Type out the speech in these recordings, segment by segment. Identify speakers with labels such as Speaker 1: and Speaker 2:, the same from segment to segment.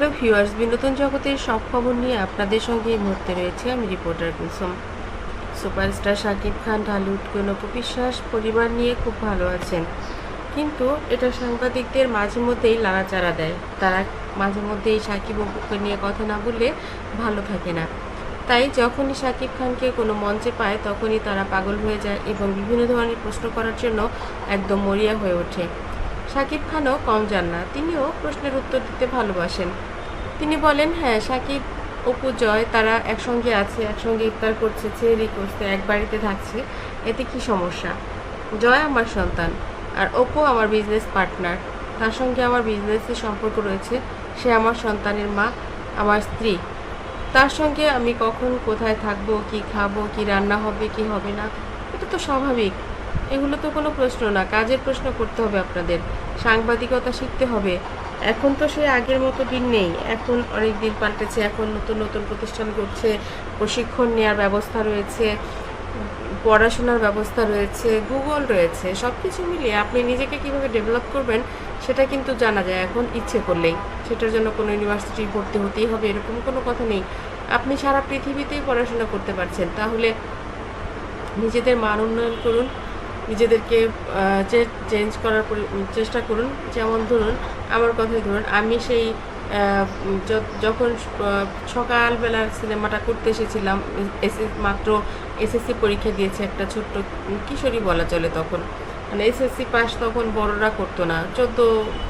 Speaker 1: Hello viewers বিনোদন জগতের সব খবর নিয়ে আপনাদের সঙ্গে এই মুহূর্তে রয়েছে আমি রিপোর্টার কুলসুম। সুপারস্টার শাকিব খান, ঢালিউড কোনো বিশ্বাস, পরিবার নিয়ে খুব ভালো আছেন। কিন্তু এটা সাংবাদিকদের মাঝে মধ্যেই লাড়াচাড়া দেয়। তারা মাঝে মধ্যেই সাকিব অপুকে নিয়ে কথা না বললে ভালো থাকে না। তাই যখনই শাকিব খানকে কোনো মঞ্চে পায়, তখনই তারা পাগল হয়ে যায় এবং বিভিন্ন ধরনের প্রশ্ন করার জন্য একদম মরিয়া হয়ে ওঠে। শাকিব খানও কম যান না। তিনিও প্রশ্নের উত্তর দিতে ভালোবাসেন। তিনি বলেন হ্যাঁ শাকিব অপু, জয়, তারা একসঙ্গে আছে, একসঙ্গে ইফতার করছে চেরি করছে, এক বাড়িতে থাকছে। এতে কি সমস্যা? জয় আমার সন্তান, আর অপু আমার বিজনেস পার্টনার তার সঙ্গে আমার বিজনেসের সম্পর্ক রয়েছে। সে আমার সন্তানের মা, আমার স্ত্রী। তার সঙ্গে আমি কখন কোথায় থাকব, কি খাব, কি রান্না হবে, কি হবে না, এটা তো স্বাভাবিক। এগুলো তো কোনো প্রশ্ন না, কাজের প্রশ্ন করতে হবে আপনাদের। সাংবাদিকতা শিখতে হবে। এখন তো সে আগের মতো দিন নেই। এখন অনেক দিন পাল্টেছে, এখন নতুন নতুন প্রতিষ্ঠান করছে, প্রশিক্ষণ নেওয়ার ব্যবস্থা রয়েছে, পড়াশোনার ব্যবস্থা রয়েছে গুগল রয়েছে সব কিছু মিলিয়ে আপনি নিজেকে কীভাবে ডেভেলপ করবেন সেটা কিন্তু জানা যায়। এখন ইচ্ছে করলেই সেটার জন্য কোনো ইউনিভার্সিটি ভর্তি হতেই হবে, এরকম কোনো কথা নেই। আপনি সারা পৃথিবীতেই পড়াশোনা করতে পারছেন, তাহলে নিজেদের মান উন্নয়ন করুন। নিজেদেরকে চেঞ্জ করার চেষ্টা করুন। যেমন ধরুন, আমার কথাই ধরুন, আমি সেই যখন সকালবেলার সিনেমাটা করতে এসেছিলাম এসএ মাত্র এসএসসি পরীক্ষা দিয়েছে একটা ছোট্ট কিশোরী বলা চলে তখন। মানে এসএসসি পাস তখন বড়রা করতো না, চোদ্দ,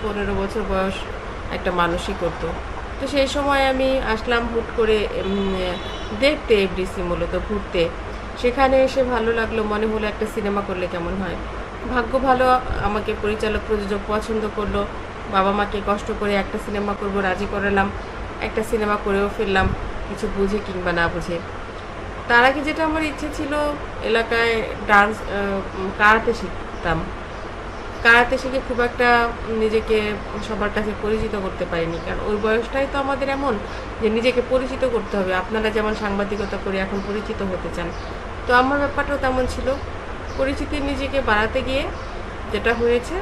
Speaker 1: পনেরো বছর বয়স একটা মানুষই করতো। তো সেই সময় আমি আসলাম হুট করে দেখতে এফডিসি মূলত, ঘুরতে। সেখানে এসে ভালো লাগল, মনে হলো একটা সিনেমা করলে কেমন হয়। ভাগ্য ভালো, আমাকে পরিচালক, প্রযোজক পছন্দ করল। বাবা মাকে কষ্ট করে একটা সিনেমা করব, রাজি করালাম। একটা সিনেমা করেও ফেললাম, কিছু বুঝে কিংবা না বুঝে। তার আগে যেটা আমার ইচ্ছে ছিল, এলাকায় ডান্স কারাতে শিখতাম। কারাতে শিখে খুব একটা নিজেকে সবার কাছে পরিচিত করতে পারিনি, কারণ ওই বয়সটাই তো আমাদের এমন যে নিজেকে পরিচিত করতে হবে। আপনারা যেমন সাংবাদিকতা করে এখন পরিচিত হতে চান তো আমার ব্যাপারটাও তেমন ছিল। পরিচিতি নিজেকে বাড়াতে গিয়ে যেটা হয়েছে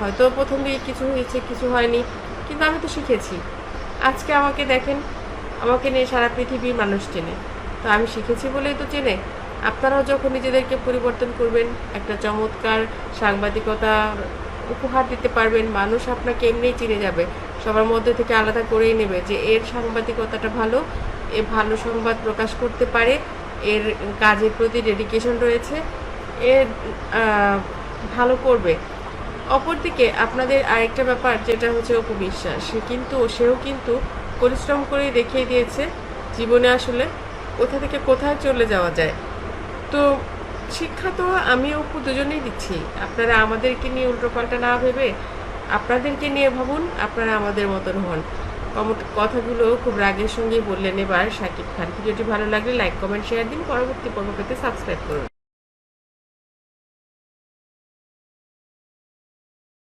Speaker 1: হয়তো প্রথম দিকে কিছু হয়েছে, কিছু হয়নি, কিন্তু আমি তো শিখেছি। আজকে আমাকে দেখেন, আমাকে নিয়ে সারা পৃথিবীর মানুষ চেনে। তো আমি শিখেছি বলেই তো চেনে। আপনারাও যখন নিজেদেরকে পরিবর্তন করবেন, একটা চমৎকার সাংবাদিকতা উপহার দিতে পারবেন, মানুষ আপনাকে এমনিই চিনে যাবে। সবার মধ্যে থেকে আলাদা করেই নেবে যে এর সাংবাদিকতাটা ভালো এ ভালো সংবাদ প্রকাশ করতে পারে। এর কাজের প্রতি ডেডিকেশন রয়েছে। এ ভালো করবে। অপরদিকে আপনাদের আরেকটা ব্যাপার যেটা হচ্ছে অপবিশ্বাস। সে কিন্তু সেও কিন্তু পরিশ্রম করে দেখিয়ে দিয়েছে জীবনে আসলে কোথা থেকে কোথায় চলে যাওয়া যায়। তো শিক্ষা তো আমি অপু দুজনেই দিচ্ছি। আপনারা আমাদেরকে নিয়ে উল্টোপাল্টা না ভেবে আপনাদেরকে নিয়ে ভাবুন, আপনারা আমাদের মতন হন। কথাগুলো খুব রাগের সঙ্গেই বললেন এবার শাকিব খান। ভিডিওটি ভালো লাগলে লাইক কমেন্ট শেয়ার দিন। পরবর্তী পর্ব পেতে সাবস্ক্রাইব করুন।